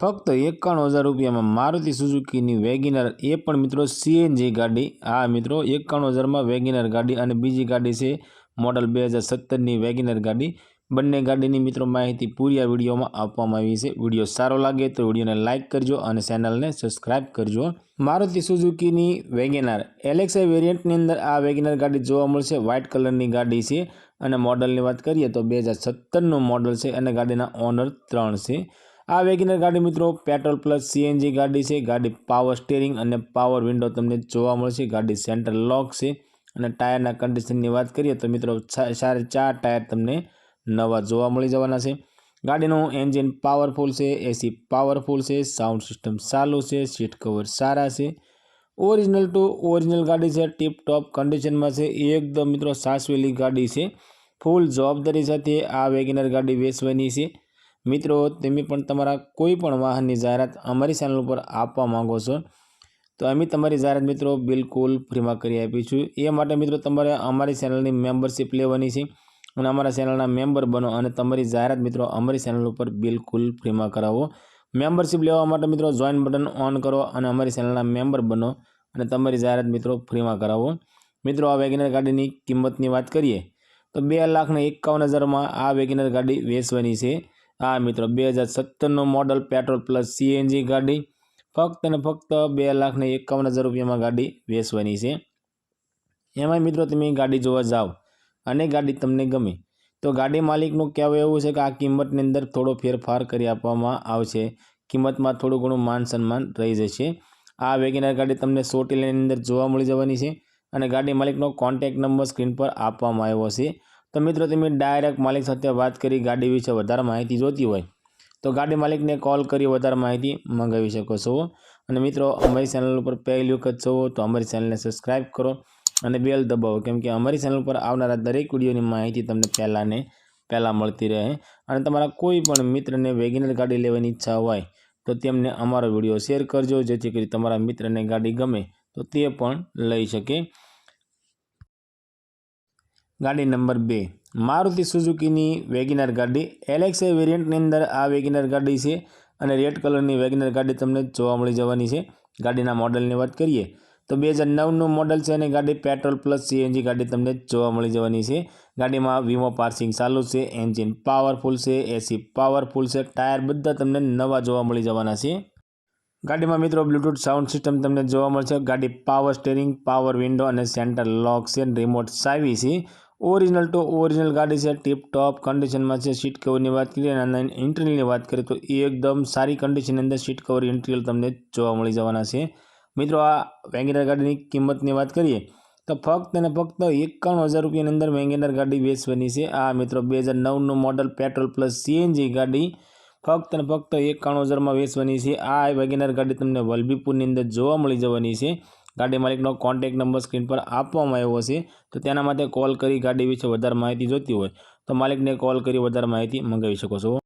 ફક્ત એકાણું હજાર રૂપિયામાં મારુતિ સુઝુકીની વેગિનર એ પણ મિત્રો સીએનજી ગાડી. આ મિત્રો, એકાણું હજારમાં વેગિનર ગાડી અને બીજી ગાડી છે મોડલ બે હજાર સત્તરની વેગિનર ગાડી. બંને ગાડીની મિત્રો માહિતી પૂરી આ વિડીયોમાં આપવામાં આવી છે. વીડિયો સારો લાગે તો વિડીયોને લાઇક કરજો અને ચેનલને સબસ્ક્રાઇબ કરજો. મારુતિ સુઝુકીની વેગેનાર એલેક્સા વેરિયન્ટની અંદર આ વેગેનાર ગાડી જોવા મળશે. વ્હાઇટ કલરની ગાડી છે અને મોડલની વાત કરીએ તો બે હજાર સત્તરનું મોડલ છે અને ગાડીના ઓનર ત્રણ છે. આ વેગેનર ગાડી મિત્રો પેટ્રોલ પ્લસ સીએનજી ગાડી છે. ગાડી પાવર સ્ટેરિંગ અને પાવર વિન્ડો તમને જોવા મળશે. ગાડી સેન્ટર લોક છે. અને ટાયરના કન્ડિશનની વાત કરીએ તો મિત્રો સાડે ચાર ટાયર તમને નવા જોવા મળી જવાના છે. ગાડીનું એન્જિન પાવરફુલ છે એસી પાવરફુલ છે સાઉન્ડ સિસ્ટમ ચાલુ છે સીટ કવર સારા છે. ઓરિજિનલ ટુ ઓરિજિનલ ગાડી છે. ટીપ ટોપ કન્ડિશનમાં છે. એકદમ મિત્રો સાસવેલી ગાડી છે. ફૂલ જવાબદારી સાથે આ વેગેનર ગાડી વેચવાની છે. મિત્રો, તમે પણ તમારા કોઈ પણ વાહનની જાહેરાત અમારી ચેનલ ઉપર આપવા માંગો છો, તો અમે તમારી જાહેરાત મિત્રો બિલકુલ ફ્રીમાં કરી આપીશું એ માટે મિત્રો તમારે અમારી ચેનલની મેમ્બરશીપ લેવાની છે અને અમારા ચેનલના મેમ્બર બનો અને તમારી જાહેરાત મિત્રો અમારી ચેનલ ઉપર બિલકુલ ફ્રીમાં કરાવો. મેમ્બરશિપ લેવા માટે મિત્રો જોઈન બટન ઓન કરો અને અમારી ચેનલના મેમ્બર બનો અને તમારી જાહેરાત મિત્રો ફ્રીમાં કરાવો. મિત્રો, આ વેગેનર ગાડીની કિંમતની વાત કરીએ, તો બે લાખને એકાવન હજારમાં આ વેગેનર ગાડી વેચવાની છે. આ મિત્રો, બે હજાર સત્તરનું મોડલ પેટ્રોલ પ્લસ સીએનજી ગાડી ફક્ત અને ફક્ત બે લાખને એકાવન હજાર રૂપિયામાં ગાડી વેચવાની છે. એમાં મિત્રો તમે ગાડી જોવા જાઓ અને ગાડી તમને ગમે તો ગાડી માલિકનું કહેવું એવું છે કે આ કિંમતની અંદર થોડો ફેરફાર કરી આપવામાં આવશે. કિંમતમાં થોડું ઘણું માન સન્માન રહી જશે. આ વેગેનર ગાડી તમને સોટી લેની અંદર જોવા મળી જવાની છે અને ગાડી માલિકનો કોન્ટેક્ટ નંબર સ્ક્રીન પર આપવામાં આવ્યો છે. તો મિત્રો, તમે ડાયરેક્ટ માલિક સાથે વાત કરી, ગાડી વિશે વધારે માહિતી જોતી હોય, તો ગાડી માલિકને કોલ કરી વધારે માહિતી મંગાવી શકો છો. અને મિત્રો, અમારી ચેનલ ઉપર પહેલી વખત છો, તો અમારી ચેનલને સબસ્ક્રાઈબ કરો અને બેલ દબાવો, કેમ કે અમારી ચેનલ પર આવનારા દરેક વિડીયોની માહિતી તમને પહેલાં ને પહેલાં મળતી રહે. અને તમારા કોઈ પણ મિત્રને વેગેનર ગાડી લેવાની ઈચ્છા હોય, તો તેમને અમારો વીડિયો શેર કરજો, જેથી કરી તમારા મિત્રને ગાડી ગમે, તો તે પણ લઈ શકે. ગાડી નંબર બે. મારુતિ સુઝુકીની વેગિનર ગાડી. એલેક્સે વેરિયન્ટની અંદર આ વેગિનર ગાડી છે અને રેડ કલરની વેગિનર ગાડી તમને જોવા મળી જવાની છે. ગાડીના મોડલની વાત કરીએ તો બે હજાર નવનું મોડલ છે અને ગાડી પેટ્રોલ પ્લસ સીએનજી ગાડી તમને જોવા મળી જવાની છે. ગાડીમાં વીમો પાર્સિંગ ચાલુ છે, એન્જિન પાવરફુલ છે, એસી પાવરફુલ છે, ટાયર બધા તમને નવા જોવા મળી જવાના છે. ગાડીમાં મિત્રો બ્લૂટૂથ સાઉન્ડ સિસ્ટમ તમને જોવા મળશે. ગાડી પાવર સ્ટેરિંગ પાવર વિન્ડો અને સેન્ટર લોક છે. રિમોટ સાવી છે. ઓરિજિનલ ટુ ઓરિજિનલ ગાડી છે. ટીપ ટોપ કન્ડિશનમાં છે. સીટ કવરની વાત કરીએ અને ઇન્ટરિયલની વાત કરીએ તો એકદમ સારી કન્ડિશનની અંદર સીટ કવર ઇન્ટિરિયલ તમને જોવા મળી જવાના છે. મિત્રો આ વેગેનર ગાડીની કિંમતની વાત કરીએ તો ફક્ત અને ફક્ત એકાણું હજાર રૂપિયાની અંદર વેગેનર ગાડી વેચવાની છે. આ મિત્રો બે હજાર નવનું મોડલ પેટ્રોલ પ્લસ સીએનજી ગાડી ફક્ત અને ફક્ત એકાણું હજારમાં વેચવાની છે. આ વેગેનર ગાડી તમને વલભીપુરની અંદર જોવા મળી જવાની છે. ગાડી માલિકનો કોન્ટેક નંબર સ્ક્રીન પર આપવામાં આવ્યો છે. તો તેના માટે કોલ કરી ગાડી વિશે વધારે માહિતી જોતી હોય તો માલિકને કોલ કરી વધારે માહિતી મંગાવી શકો છો.